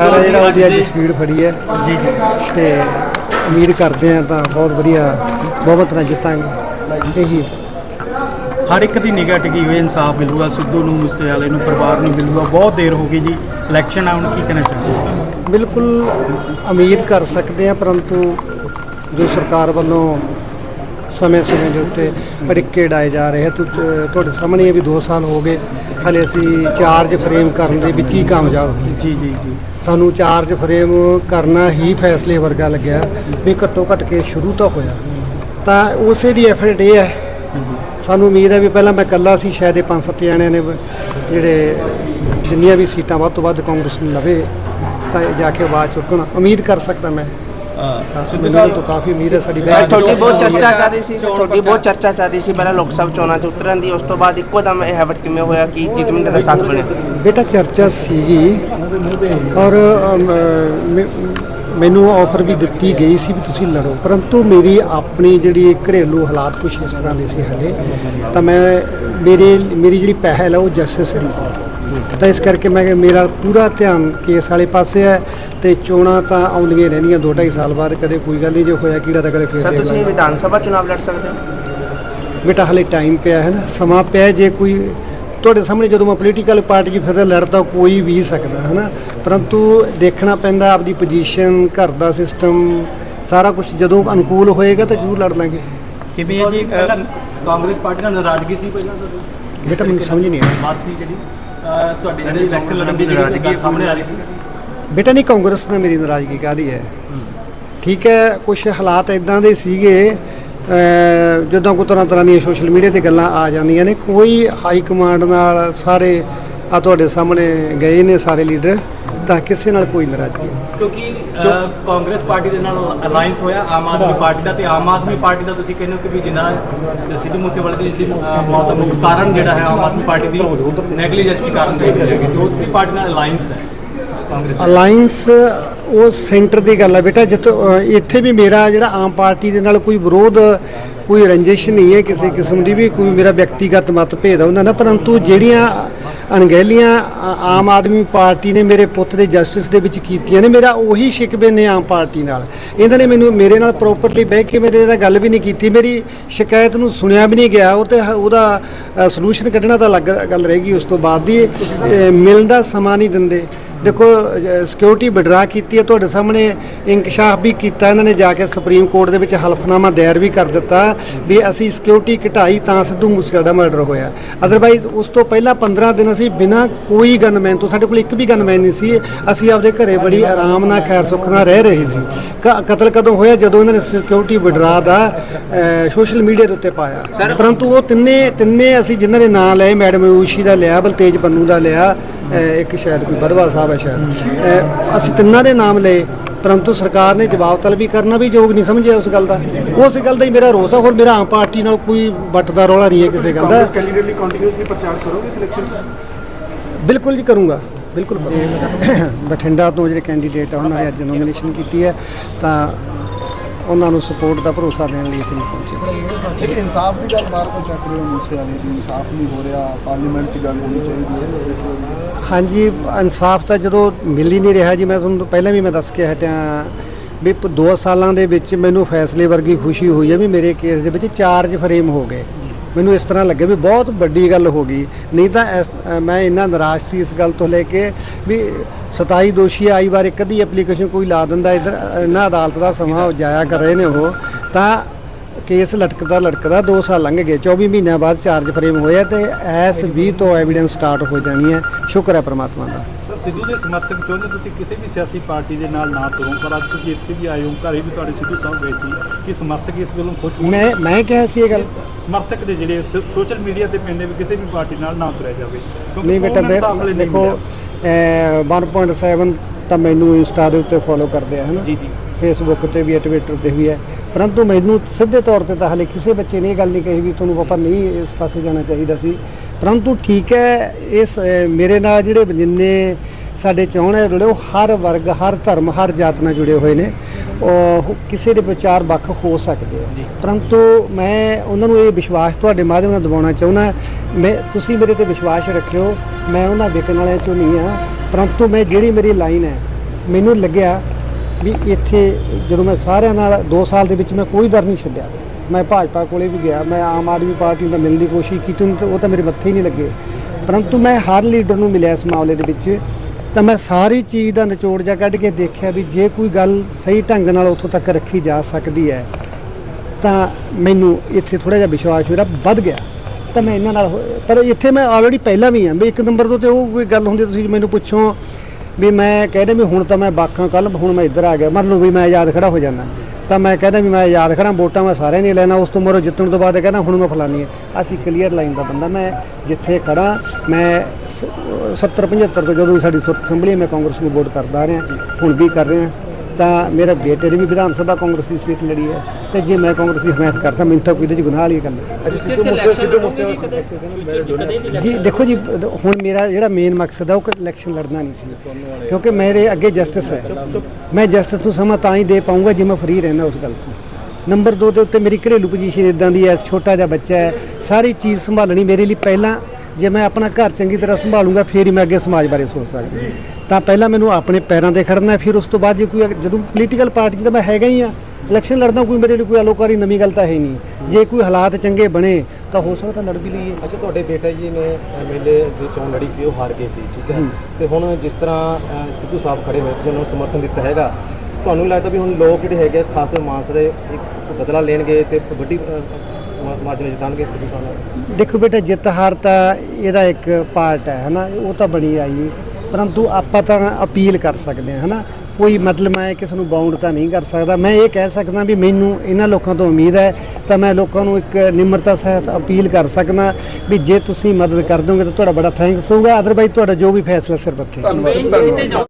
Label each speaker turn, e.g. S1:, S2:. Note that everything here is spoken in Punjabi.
S1: ਸਾਰਾ ਜਿਹੜਾ ਉਹਦੀ ਅੱਜ ਸਪੀਡ ਫੜੀ ਹੈ।
S2: ਜੀ ਜੀ।
S1: ਤੇ ਉਮੀਦ ਕਰਦੇ ਆ ਤਾਂ ਬਹੁਤ ਵਧੀਆ ਬਹੁਮਤ ਨਾਲ ਜਿੱਤਾਂਗੇ। ਇਹੀ
S2: ਹਰ ਇੱਕ ਦੀ ਨਿਗਾਹ ਟਿਕੀ ਹੋਈ ਇਨਸਾਫ ਮਿਲੂਗਾ ਸਿੱਧੂ ਨੂੰ ਮੂਸੇ ਵਾਲੇ ਨੂੰ ਪਰਿਵਾਰ ਨੂੰ ਮਿਲੂਗਾ। ਬਹੁਤ ਦੇਰ ਹੋ ਗਈ ਜੀ। ਇਲੈਕਸ਼ਨ ਆ ਹੁਣ ਕੀ ਕਹਿਣਾ ਚਾਹੁੰਦੇ
S1: ਬਿਲਕੁਲ ਉਮੀਦ ਕਰ ਸਕਦੇ ਆ ਪਰੰਤੂ ਜੋ ਸਰਕਾਰ ਵੱਲੋਂ ਸਮੇਂ-ਸਮੇਂ ਦੇ ਉੱਤੇ ਅੜਿੱਕੇ ਡਾਏ ਜਾ ਰਹੇ ਤੁ- ਤੁਹਾਡੇ ਸਾਹਮਣੇ ਵੀ 2 ਸਾਲ ਹੋ ਗਏ। ਹਲੇ ਅਸੀਂ ਚਾਰਜ ਫਰੇਮ ਕਰਨ ਦੇ ਵਿੱਚ ਹੀ ਕਾਮਯਾਬ
S2: ਜੀ ਜੀ ਜੀ।
S1: ਸਾਨੂੰ ਚਾਰਜ ਫਰੇਮ ਕਰਨਾ ਹੀ ਫੈਸਲੇ ਵਰਗਾ ਲੱਗਿਆ ਵੀ ਘੱਟੋ ਘੱਟ ਕੇ ਸ਼ੁਰੂ ਤੋਂ ਹੋਇਆ। ਤਾਂ ਉਸੇ ਦੀ ਐਫਰਟ ਇਹ ਹੈ। ਸਾਨੂੰ ਉਮੀਦ ਹੈ ਵੀ ਪਹਿਲਾਂ ਮੈਂ ਇਕੱਲਾ ਸੀ ਸ਼ਾਇਦ ਇਹ ਪੰਜ ਸੱਤ ਜਣਿਆਂ ਨੇ ਜਿਹੜੇ ਜਿੰਨੀਆਂ ਵੀ ਸੀਟਾਂ ਵੱਧ ਤੋਂ ਵੱਧ ਕਾਂਗਰਸ ਨੂੰ ਲਵੇ ਤਾਂ ਜਾ ਕੇ ਆਵਾਜ਼ ਚੁੱਕਣ। ਉਮੀਦ ਕਰ ਸਕਦਾ ਮੈਂ।
S2: ਸਿੱਧੂ ਸਾਹਿਬ
S1: ਤੋਂ ਕਾਫੀ ਉਮੀਦ ਹੈ ਸਾਡੀ
S3: ਸਰ ਤੁਹਾਡੀ ਬਹੁਤ ਚਰਚਾ ਚੱਲ ਰਹੀ ਸੀ ਤੁਹਾਡੀ ਬਹੁਤ ਚਰਚਾ ਚੱਲ ਰਹੀ ਸੀ ਪਹਿਲਾਂ ਲੋਕ ਸਭਾ ਚੋਣਾਂ 'ਚ ਉਤਰਨ ਦੀ ਉਸ ਤੋਂ ਬਾਅਦ ਇੱਕੋ ਦਮ ਇਹ ਹੈਬਿਟ ਕਿਵੇਂ ਹੋਇਆ ਕਿ ਜੀਤਮਿੰਦਰ ਦਾ ਸਾਥ ਬਣਿਆ?
S1: ਬੇਟਾ ਚਰਚਾ ਸੀਗੀ ਔਰ ਮੈਨੂੰ ਆਫਰ ਵੀ ਦਿੱਤੀ ਗਈ ਸੀ ਵੀ ਤੁਸੀਂ ਲੜੋ। ਪਰੰਤੂ ਮੇਰੀ ਆਪਣੀ ਜਿਹੜੀ ਘਰੇਲੂ ਹਾਲਾਤ ਕੁਛ ਇਸ ਤਰ੍ਹਾਂ ਦੇ ਸੀ ਹਲੇ ਤਾਂ ਮੈਂ ਮੇਰੇ ਮੇਰੀ ਜਿਹੜੀ ਪਹਿਲ ਹੈ ਉਹ ਜਸਟਿਸ ਦੀ ਸੀ। ਤਾਂ ਇਸ ਕਰਕੇ ਮੈਂ ਮੇਰਾ ਪੂਰਾ ਧਿਆਨ ਕੇਸ ਵਾਲੇ ਪਾਸੇ ਹੈ ਤੇ ਚੋਣਾਂ ਤਾਂ ਆਉਂਦੀਆਂ ਦੋ ਢਾਈ ਸਾਲ ਬਾਅਦ ਕਦੇ ਕੋਈ ਗੱਲ ਨਹੀਂ ਜੇ ਹੋਇਆ ਕੀੜਾ ਤਾਂ ਕਦੇ ਫੇਰ
S3: ਸਰ ਤੁਸੀਂ ਵਿਧਾਨ ਸਭਾ ਚੁਣਾਵ ਲੜ ਸਕਦੇ ਹੋ?
S1: ਬੇਟਾ ਹਲੇ ਟਾਈਮ ਪਿਆ ਹੈ ਨਾ ਸਮਾਂ ਪਿਆ ਜੇ ਕੋਈ ਤੁਹਾਡੇ ਸਾਹਮਣੇ ਜਦੋਂ ਮੈਂ ਪੋਲੀਟੀਕਲ ਪਾਰਟੀ 'ਚ ਫਿਰਦਾ ਲੜਦਾ ਕੋਈ ਵੀ ਸਕਦਾ ਹੈ ਨਾ ਪਰੰਤੂ ਦੇਖਣਾ ਪੈਂਦਾ ਆਪਦੀ ਪੋਜੀਸ਼ਨ ਘਰ ਦਾ ਸਿਸਟਮ ਸਾਰਾ ਕੁਝ ਜਦੋਂ ਅਨੁਕੂਲ ਹੋਏਗਾ ਤਾਂ ਜ਼ਰੂਰ ਲੜ ਲਾਂਗੇ।
S2: ਕਿਵੇਂ ਹੈ ਜੀ?
S4: ਕਾਂਗਰਸ ਪਾਰਟੀ ਨਾਲ ਨਾਰਾਜ਼ਗੀ ਸੀ ਪਹਿਲਾਂ ਤੁਹਾਡੀ
S1: ਬੇਟਾ ਮੈਨੂੰ ਸਮਝ ਨਹੀਂ ਆਇਆ।
S4: ਬਾਤ ਸੀ ਜਿਹੜੀ। ਤੁਹਾਡੀ ਜਿਹੜੀ ਇਲੈਕਸ਼ਨ ਲੜਨ ਦੀ ਨਾਰਾਜ਼ਗੀ ਸਾਹਮਣੇ ਆ ਰਹੀ ਸੀ।
S1: ਬੇਟਾ ਨਹੀਂ ਕਾਂਗਰਸ ਨਾਲ ਮੇਰੀ ਨਾਰਾਜ਼ਗੀ ਕਾਹਦੀ ਹੈ? ਠੀਕ ਹੈ ਕੁਝ ਹਾਲਾਤ ਇਦਾਂ ਦੇ ਸੀਗੇ ਜਦੋਂ ਕੋ ਤਰ੍ਹਾਂ ਤਰ੍ਹਾਂ ਦੀਆਂ ਸੋਸ਼ਲ ਮੀਡੀਆ ਤੇ ਗੱਲਾਂ ਆ ਜਾਂਦੀਆਂ ਨੇ ਕੋਈ ਹਾਈ ਕਮਾਂਡ ਨਾਲ ਸਾਰੇ ਆ ਤੁਹਾਡੇ ਸਾਹਮਣੇ ਗਏ ਨੇ ਸਾਰੇ ਲੀਡਰ ਤਾਂ ਕਿਸੇ ਨਾਲ ਕੋਈ ਨਾਰਾਜ਼ਗੀ
S4: ਕਿਉਂਕਿ ਕਾਂਗਰਸ ਪਾਰਟੀ ਦੇ ਨਾਲ ਅਲਾਈਅੰਸ ਹੋਇਆ ਆਮ ਆਦਮੀ ਪਾਰਟੀ ਦਾ ਤੇ ਆਮ ਆਦਮੀ ਪਾਰਟੀ ਦਾ ਤੁਸੀਂ ਕਹਿੰਦੇ ਹੋ ਕਿ ਵੀ ਜਿੰਨਾ ਸਿੱਧੂ ਮੂਸੇਵਾਲੇ ਦੀ ਜਿਹੜੀ ਅਹ, ਮੌਤ ਦਾ ਮੁੱਖ ਕਾਰਨ ਜਿਹੜਾ ਹੈ ਆਮ ਆਦਮੀ ਪਾਰਟੀ ਦੀ ਨੈਗਲੀਜੈਂਸ ਦੇ ਕਾਰਨ ਰਹੇ ਕਿ ਉਸੇ ਪਾਰਟੀ ਨਾਲ ਅਲਾਈਅੰਸ ਹੈ। ਕਾਂਗਰਸ
S1: ਅਲਾਈਅੰਸ ਉਹ ਸੈਂਟਰ ਦੀ ਗੱਲ ਹੈ ਬੇਟਾ, ਜਿੱਥੇ ਇੱਥੇ ਵੀ ਮੇਰਾ ਜਿਹੜਾ ਆਮ ਪਾਰਟੀ ਦੇ ਨਾਲ ਕੋਈ ਵਿਰੋਧ, ਕੋਈ ਰੰਜਿਸ਼ ਨਹੀਂ ਹੈ ਕਿਸੇ ਕਿਸਮ ਦੀ ਵੀ, ਕੋਈ ਮੇਰਾ ਵਿਅਕਤੀਗਤ ਮਤਭੇਦ ਹੁੰਦਾ ਨਾ ਪਰੰਤੂ ਜਿਹੜੀਆਂ ਅਣਗਹਿਲੀਆਂ ਆਮ ਆਦਮੀ ਪਾਰਟੀ ਨੇ ਮੇਰੇ ਪੁੱਤ ਦੇ ਜਸਟਿਸ ਦੇ ਵਿੱਚ ਕੀਤੀਆਂ ਨੇ, ਮੇਰਾ ਉਹੀ ਸ਼ਿਕਵੇ ਨੇ ਆਮ ਪਾਰਟੀ ਨਾਲ। ਇਹਨਾਂ ਨੇ ਮੈਨੂੰ ਮੇਰੇ ਨਾਲ ਪ੍ਰੋਪਰਲੀ ਬਹਿ ਕੇ ਮੇਰੇ ਨਾਲ ਗੱਲ ਵੀ ਨਹੀਂ ਕੀਤੀ, ਮੇਰੀ ਸ਼ਿਕਾਇਤ ਨੂੰ ਸੁਣਿਆ ਵੀ ਨਹੀਂ ਗਿਆ, ਉਹ ਤੇ ਉਹਦਾ ਸੋਲੂਸ਼ਨ ਕੱਢਣਾ ਤਾਂ ਅਲੱਗ ਗੱਲ ਰਹੇਗੀ ਉਸ ਤੋਂ ਬਾਅਦ ਦੀ ਮਿਲਦਾ ਸਮਾਂ ਨਹੀਂ ਦਿੰਦੇ। ਦੇਖੋ ਸਿਕਿਉਰਿਟੀ ਵਿਡਰਾ ਕੀਤੀ ਹੈ ਤੁਹਾਡੇ ਸਾਹਮਣੇ ਇਨਕਸ਼ਾਫ ਵੀ ਕੀਤਾ ਇਹਨਾਂ ਨੇ ਜਾ ਕੇ ਸੁਪਰੀਮ ਕੋਰਟ ਦੇ ਵਿੱਚ ਹਲਫਨਾਮਾ ਦਾਇਰ ਵੀ ਕਰ ਦਿੱਤਾ ਵੀ ਅਸੀਂ ਸਿਕਿਉਰਿਟੀ ਘਟਾਈ ਤਾਂ ਸਿੱਧੂ ਮੂਸੇਵਾਲੇ ਦਾ ਮਰਡਰ ਹੋਇਆ। ਅਦਰਵਾਈਜ਼ ਉਸ ਤੋਂ ਪਹਿਲਾਂ 15 ਦਿਨ ਅਸੀਂ ਬਿਨਾਂ ਕੋਈ ਗਨਮੈਨ ਤੋਂ ਸਾਡੇ ਕੋਲ ਇੱਕ ਵੀ ਗਨਮੈਨ ਨਹੀਂ ਸੀ ਅਸੀਂ ਆਪਦੇ ਘਰੇ ਬੜੀ ਆਰਾਮ ਨਾਲ ਖੈਰ ਸੁੱਖ ਨਾਲ ਰਹਿ ਰਹੇ ਸੀ। ਕਤਲ ਕਦੋਂ ਹੋਇਆ? ਜਦੋਂ ਇਹਨਾਂ ਨੇ ਸਿਕਿਉਰਿਟੀ ਵਿਡਰਾ ਦਾ ਸੋਸ਼ਲ ਮੀਡੀਆ ਦੇ ਉੱਤੇ ਪਾਇਆ। ਪਰੰਤੂ ਉਹ ਤਿੰਨੇ ਤਿੰਨੇ ਅਸੀਂ ਜਿਨ੍ਹਾਂ ਦੇ ਨਾਂ ਲਏ ਮੈਡਮ ਯੂਸ਼ੀ ਦਾ ਲਿਆ ਬਲਤੇਜ ਪੰਨੂ ਦਾ ਲਿਆ ਇੱਕ ਸ਼ਾਇਦ ਕੋਈ ਬਦਵਾ ਸਾਹਿਬ ਹੈ ਸ਼ਾਇਦ। ਅਸੀਂ ਤਿੰਨਾਂ ਦੇ ਨਾਮ ਲਏ ਪਰੰਤੂ ਸਰਕਾਰ ਨੇ ਜਵਾਬ ਤਲਬੀ ਕਰਨਾ ਵੀ ਯੋਗ ਨਹੀਂ ਸਮਝਿਆ ਉਸ ਗੱਲ ਦਾ। ਉਸ ਗੱਲ ਦਾ ਹੀ ਮੇਰਾ ਰੋਸ ਆ ਹੋਰ ਮੇਰਾ ਆਮ ਪਾਰਟੀ ਨਾਲ ਕੋਈ ਵੱਟ ਦਾ ਰੌਲਾ ਨਹੀਂ ਹੈ ਕਿਸੇ ਗੱਲ ਦਾ।
S5: ਕੈਂਡੀਡੇਟ ਲਈ ਕੰਟੀਨਿਊਸਲੀ ਪ੍ਰਚਾਰ ਕਰੋਗੇ ਸਿਲੈਕਸ਼ਨ
S1: ਬਿਲਕੁਲ ਜੀ ਕਰੂੰਗਾ ਬਿਲਕੁਲ ਬਠਿੰਡਾ ਤੋਂ ਜਿਹੜੇ ਕੈਂਡੀਡੇਟ ਆ ਉਹਨਾਂ ਨੇ ਅੱਜ ਨੋਮੀਨੇਸ਼ਨ ਕੀਤੀ ਹੈ ਤਾਂ ਉਹਨਾਂ ਨੂੰ ਸਪੋਰਟ ਦਾ ਭਰੋਸਾ ਦੇਣ ਲਈ ਇੱਥੇ ਮੈਂ ਪਹੁੰਚਿਆ
S5: ਇੱਕ ਇਨਸਾਫ ਦੀ ਗੱਲ ਬਾਰ-ਬਾਰ ਚੱਕ ਰਹੇ ਹੋ ਮੂਸੇ ਵਾਲੇ ਦੀ ਇਨਸਾਫ ਨਹੀਂ ਹੋ ਰਿਹਾ ਪਾਰਲੀਮੈਂਟ 'ਚ ਗੱਲ ਹੋਣੀ ਚਾਹੀਦੀ ਹੈ।
S1: ਹਾਂਜੀ ਇਨਸਾਫ ਤਾਂ ਜਦੋਂ ਮਿਲ ਹੀ ਨਹੀਂ ਰਿਹਾ ਜੀ ਮੈਂ ਤੁਹਾਨੂੰ ਪਹਿਲਾਂ ਵੀ ਮੈਂ ਦੱਸ ਕੇ ਹਟਿਆ। ਵੀ 2 ਸਾਲਾਂ ਦੇ ਵਿੱਚ ਮੈਨੂੰ ਫੈਸਲੇ ਵਰਗੀ ਖੁਸ਼ੀ ਹੋਈ ਹੈ ਵੀ ਮੇਰੇ ਕੇਸ ਦੇ ਵਿੱਚ ਚਾਰਜ ਫਰੇਮ ਹੋ ਗਏ। ਮੈਨੂੰ ਇਸ ਤਰ੍ਹਾਂ ਲੱਗਿਆ ਵੀ ਬਹੁਤ ਵੱਡੀ ਗੱਲ ਹੋ ਗਈ। ਨਹੀਂ ਤਾਂ ਮੈਂ ਇੰਨਾ ਨਿਰਾਸ਼ ਸੀ ਇਸ ਗੱਲ ਤੋਂ ਲੈ ਕੇ ਵੀ 27 ਦੋਸ਼ੀ ਆਈ ਵਾਰ ਇੱਕ ਅੱਧੀ ਐਪਲੀਕੇਸ਼ਨ ਕੋਈ ਲਾ ਦਿੰਦਾ ਇਧਰ ਇਹਨਾਂ ਅਦਾਲਤ ਦਾ ਸਮਾਂ ਜਾਇਆ ਕਰ ਰਹੇ ਨੇ ਉਹ। ਤਾਂ ਕੇਸ ਲਟਕਦਾ ਲਟਕਦਾ 2 ਸਾਲ ਲੰਘ ਗਏ। 24 ਮਹੀਨਿਆਂ ਬਾਅਦ ਚਾਰਜ ਫਰੇਮ ਹੋਇਆ ਤੇ ਐਸ 20 ਤੋਂ ਐਵੀਡੈਂਸ ਸਟਾਰਟ ਹੋ ਜਾਣੀ ਹੈ। ਸ਼ੁਕਰ ਹੈ ਪ੍ਰਮਾਤਮਾ ਦਾ।
S2: ਸਰ ਸਿੱਧੂ ਦੇ ਸਮਰਥਕ ਚਾਹੁੰਦੇ ਤੁਸੀਂ ਕਿਸੇ ਵੀ ਸਿਆਸੀ ਪਾਰਟੀ ਦੇ ਨਾਲ ਨਾ ਤੁਰੋ ਪਰ ਅੱਜ ਤੁਸੀਂ ਇੱਥੇ ਵੀ ਆਏ ਹੋ ਘਰੇ ਵੀ ਤੁਹਾਡੇ ਸਿੱਧੂ ਸਾਹਿਬ ਗਏ ਸੀ ਕਿ ਸਮਰਥਕ ਇਸ ਗੱਲੋਂ ਖੁਸ਼ ਹੋਣ।
S1: ਮੈਂ ਮੈਂ ਕਿਹਾ ਸੀ ਇਹ ਗੱਲ।
S2: ਸਮਰਥਕ ਦੇ ਜਿਹੜੇ ਸੋਸ਼ਲ ਮੀਡੀਆ ਤੇ ਪੈਂਦੇ ਵੀ ਕਿਸੇ ਵੀ ਪਾਰਟੀ ਨਾਲ ਨਾ ਤੁਰਿਆ ਜਾਵੇ।
S1: ਨਹੀਂ ਬੇਟਾ ਦੇਖੋ
S2: ਮਿਲਿਆ।
S1: ਅਹ, 1.7 ਤਾਂ ਮੈਨੂੰ ਇੰਸਟਾ ਦੇ ਉੱਤੇ ਫੋਲੋ ਕਰਦੇ ਆ ਹਨਾ?
S2: ਜੀ ਜੀ।
S1: ਫੇਸਬੁੱਕ ਤੇ ਵੀ ਹੈ ਟਵਿੱਟਰ ਤੇ ਵੀ ਹੈ ਪਰੰਤੂ ਮੈਨੂੰ ਸਿੱਧੇ ਤੌਰ ਤੇ ਤਾਂ ਹਲੇ ਕਿਸੇ ਬੱਚੇ ਨੇ ਇਹ ਗੱਲ ਨਹੀਂ ਕਹੀ ਵੀ ਤੁਹਾਨੂੰ ਪਾਪਾ ਨਹੀਂ ਇਸ ਪਾਸੇ ਜਾਣਾ ਚਾਹੀਦਾ ਸੀ। ਪਰੰਤੂ ਠੀਕ ਹੈ ਇਸ ਮੇਰੇ ਨਾਲ ਜਿਹੜੇ ਜਿੰਨੇ ਸਾਡੇ ਚਾਹਣੇ ਜੁੜੇ ਉਹ ਹਰ ਵਰਗ ਹਰ ਧਰਮ ਹਰ ਜਾਤ ਨਾਲ ਜੁੜੇ ਹੋਏ ਨੇ। ਉਹ ਕਿਸੇ ਦੇ ਵਿਚਾਰ ਵੱਖ ਹੋ ਸਕਦੇ ਆ। ਪਰੰਤੂ ਮੈਂ ਉਹਨਾਂ ਨੂੰ ਇਹ ਵਿਸ਼ਵਾਸ ਤੁਹਾਡੇ ਮਾਧਿਅਮ ਨਾਲ ਦਿਵਾਉਣਾ ਚਾਹੁੰਦਾ। ਮੈਂ ਤੁਸੀਂ ਮੇਰੇ ਤੇ ਵਿਸ਼ਵਾਸ ਰੱਖਿਓ ਮੈਂ ਉਹਨਾਂ ਵਿਕਣ ਵਾਲਿਆਂ ਚੋਂ ਨਹੀਂ ਆ। ਪਰੰਤੂ ਮੈਂ ਜਿਹੜੀ ਮੇਰੀ ਲਾਈਨ ਹੈ ਮੈਨੂੰ ਲੱਗਿਆ ਵੀ ਇੱਥੇ ਜਦੋਂ ਮੈਂ ਸਾਰਿਆਂ ਨਾਲ 2 ਸਾਲ ਦੇ ਵਿੱਚ ਮੈਂ ਕੋਈ ਦਰ ਨਹੀਂ ਛੱਡਿਆ। ਮੈਂ ਭਾਜਪਾ ਕੋਲੇ ਵੀ ਗਿਆ, ਮੈਂ ਆਮ ਆਦਮੀ ਪਾਰਟੀ ਨਾਲ ਮਿਲਣ ਦੀ ਕੋਸ਼ਿਸ਼ ਕੀਤੀ, ਉਹਨੂੰ ਤਾਂ- ਉਹ ਤਾਂ ਮੇਰੇ ਮੱਥੇ ਹੀ ਨਹੀਂ ਲੱਗੇ। ਪਰੰਤੂ ਮੈਂ ਹਰ ਲੀਡਰ ਨੂੰ ਮਿਲਿਆ ਇਸ ਮਾਮਲੇ ਦੇ ਵਿੱਚ, ਤਾਂ ਮੈਂ ਸਾਰੀ ਚੀਜ਼ ਦਾ ਨਿਚੋੜ ਜਾ ਕੱਢ ਕੇ ਦੇਖਿਆ ਵੀ ਜੇ ਕੋਈ ਗੱਲ ਸਹੀ ਢੰਗ ਨਾਲ ਉੱਥੋਂ ਤੱਕ ਰੱਖੀ ਜਾ ਸਕਦੀ ਹੈ, ਤਾਂ ਮੈਨੂੰ ਇੱਥੇ ਥੋੜਾ ਜਿਹਾ ਵਿਸ਼ਵਾਸ ਮੇਰਾ ਵੱਧ ਗਿਆ। ਤਾਂ ਮੈਂ ਇਹਨਾਂ ਨਾਲ ਹੋ- ਪਰ ਇੱਥੇ ਮੈਂ ਆਲਰੇਡੀ ਪਹਿਲਾਂ ਵੀ ਹਾਂ ਵੀ ਇੱਕ ਨੰਬਰ ਤੋਂ ਤੇ ਉਹ ਕੋਈ ਗੱਲ ਹੁੰਦੀ ਤੁਸੀਂ ਮੈਨੂੰ ਪੁੱਛੋ ਵੀ ਮੈਂ ਕਹਿੰਦਾ ਵੀ ਹੁਣ ਤਾਂ ਮੈਂ ਬਾਕਾਂ ਕੱਲ ਹੁਣ ਮੈਂ ਇੱਧਰ ਆ ਗਿਆ, ਮੰਨ ਲਓ ਵੀ ਮੈਂ ਆਜ਼ਾਦ ਖੜਾ ਹੋ ਜਾਣਾ ਤਾਂ ਮੈਂ ਕਹਿੰਦਾ ਵੀ ਮੈਂ ਆਜ਼ਾਦ ਖੜਾ, ਵੋਟਾਂ ਮੈਂ ਸਾਰਿਆਂ ਨੇ ਲੈਣਾ ਉਸ ਤੋਂ ਮਰੋ ਜਿੱਤਣ ਤੋਂ ਬਾਅਦ ਕਹਿੰਦਾ ਹੁਣ ਮੈਂ ਫਲਾਨੀ ਹੈ। ਅਸੀਂ ਕਲੀਅਰ ਲਾਈਨ ਦਾ ਬੰਦਾ, ਮੈਂ ਜਿੱਥੇ ਖੜਾ ਮੈਂ 70 75 ਤੋਂ ਜਦੋਂ ਵੀ ਸਾਡੀ ਸੁਰਤ ਸੰਭਲੀ, ਮੈਂ ਕਾਂਗਰਸ ਨੂੰ ਵੋਟ ਕਰਦਾ ਆ ਰਿਹਾ, ਹੁਣ ਵੀ ਕਰ ਰਿਹਾ। ਤਾਂ ਮੇਰਾ ਬੇਟੇ ਨੇ ਵੀ ਵਿਧਾਨ ਸਭਾ ਕਾਂਗਰਸ ਦੀ ਸੀਟ ਲੜੀ ਹੈ ਤੇ ਜੇ ਮੈਂ ਕਾਂਗਰਸ ਦੀ ਹਮਾਇਤ ਕਰਦਾ ਮੈਨੂੰ ਤਾਂ ਕੋਈ ਇਹਦੇ ਚ ਗੁਨਾਹ ਵਾਲੀ ਗੱਲ ਨਹੀਂ।
S5: ਅੱਛਾ ਸਿੱਧੂ ਮੂਸੇ ਸਿੱਧੂ ਮੂਸੇ
S1: ਜੀ ਦੇਖੋ ਜੀ ਹੁਣ ਮੇਰਾ ਜਿਹੜਾ ਮੇਨ ਮਕਸਦ ਹੈ ਉਹ ਇਲੈਕਸ਼ਨ ਲੜਨਾ ਨਹੀਂ ਸੀ। ਕਿਉਂਕਿ ਮੇਰੇ ਅੱਗੇ ਜਸਟਿਸ ਹੈ। ਮੈਂ ਜਸਟਿਸ ਨੂੰ ਸਮਾਂ ਤਾਂ ਹੀ ਦੇ ਪਾਉਂਗਾ ਜੇ ਮੈਂ ਫ੍ਰੀ ਰਹਿਣਾ ਉਸ ਗੱਲ ਤੋਂ। ਨੰਬਰ 2 ਦੇ ਉੱਤੇ ਮੇਰੀ ਘਰੇਲੂ ਪੋਜੀਸ਼ਨ ਇਦਾਂ ਦੀ ਹੈ ਛੋਟਾ ਜਿਹਾ ਬੱਚਾ ਹੈ ਸਾਰੀ ਚੀਜ਼ ਸੰਭਾਲਣੀ ਮੇਰੇ ਲਈ ਪਹਿਲਾਂ ਜੇ ਮੈਂ ਆਪਣਾ ਘਰ ਚੰਗੀ ਤਰ੍ਹਾਂ ਸੰਭਾਲੂੰਗਾ ਫਿਰ ਹੀ ਮੈਂ ਅੱਗੇ ਸਮਾਜ ਬਾਰੇ ਸੋਚ ਸਕਦਾ। ਤਾਂ ਪਹਿਲਾਂ ਮੈਨੂੰ ਆਪਣੇ ਪੈਰਾਂ ਤੇ ਖੜਨਾ ਫਿਰ ਉਸ ਤੋਂ ਬਾਅਦ ਜੇ ਕੋਈ ਜਦੋਂ ਪੋਲੀਟੀਕਲ ਪਾਰਟੀ ਤਾਂ ਮੈਂ ਹੈਗਾ ਹੀ ਆ ਇਲੈਕਸ਼ਨ ਲੜਨਾ ਕੋਈ ਮੇਰੇ ਲਈ ਕੋਈ ਅਲੋਕਾਰੀ ਨਵੀਂ ਗੱਲ ਤਾਂ ਹੈ ਨਹੀਂ। ਜੇ ਕੋਈ ਹਾਲਾਤ ਚੰਗੇ ਬਣੇ ਤਾਂ ਹੋ ਸਕਦਾ ਲੜ ਵੀ ਲਈਏ।
S6: ਅੱਛਾ ਤੁਹਾਡੇ ਬੇਟਾ ਜੀ ਨੇ ਐਮਐਲਏ ਦੀ ਚੋਣ ਲੜੀ ਸੀ ਉਹ ਹਾਰ ਗਏ ਸੀ ਠੀਕ ਹੈ? ਤੇ ਹੁਣ ਜਿਸ ਤਰ੍ਹਾਂ ਸਿੱਧੂ ਸਾਹਿਬ ਖੜੇ ਹੋਏ ਉਹਨਾਂ ਨੂੰ ਸਮਰਥਨ ਦਿੱਤਾ ਹੈਗਾ। ਤੁਹਾਨੂੰ ਲੱਗਦਾ ਵੀ ਹੁਣ ਲੋਕ ਜਿਹੜੇ ਹੈਗੇ ਖਾਸ ਤੌਰ ਮਾਨਸਾ ਦੇ ਇੱਕ ਬਦਲਾ ਲੈਣਗੇ ਤੇ ਵੱਡੀ ਮਾਰਜਨ ਜਿਤਾਣਗੇ ਸਾਹਿਬ ਨਾਲ
S1: ਦੇਖੋ ਬੇਟਾ ਜਿੱਤ ਹਾਰ ਤਾਂ ਇਹਦਾ ਇੱਕ ਪਾਰਟ ਹੈ ਹਨਾ? ਉਹ ਤਾਂ ਬਣੀ ਆਈ ਪਰੰਤੂ ਆਪਾਂ ਤਾਂ ਅਪੀਲ ਕਰ ਸਕਦੇ ਹਾਂ ਹਨਾ? ਕੋਈ ਮਤਲਬ ਮੈਂ ਕਿਸੇ ਨੂੰ ਬਾਉਂਡ ਤਾਂ ਨਹੀਂ ਕਰ ਸਕਦਾ। ਮੈਂ ਇਹ ਕਹਿ ਸਕਦਾ ਵੀ ਮੈਨੂੰ ਇਹਨਾਂ ਲੋਕਾਂ ਤੋਂ ਉਮੀਦ ਹੈ ਤਾਂ ਮੈਂ ਲੋਕਾਂ ਨੂੰ ਇੱਕ ਨਿਮਰਤਾ ਸਹਿਤ ਅਪੀਲ ਕਰ ਸਕਦਾ ਵੀ ਜੇ ਤੁਸੀਂ ਮਦਦ ਕਰ ਦੋਗੇ ਤਾਂ ਤੁਹਾਡਾ ਬੜਾ ਥੈਂਕਸ ਹੋਊਗਾ। ਅਦਰਵਾਈਜ਼ ਤੁਹਾਡਾ ਜੋ ਵੀ ਫੈਸਲਾ ਸਿਰ ਬੱਥੇ
S5: ਧੰਨਵਾਦ ਧੰਨਵਾਦ।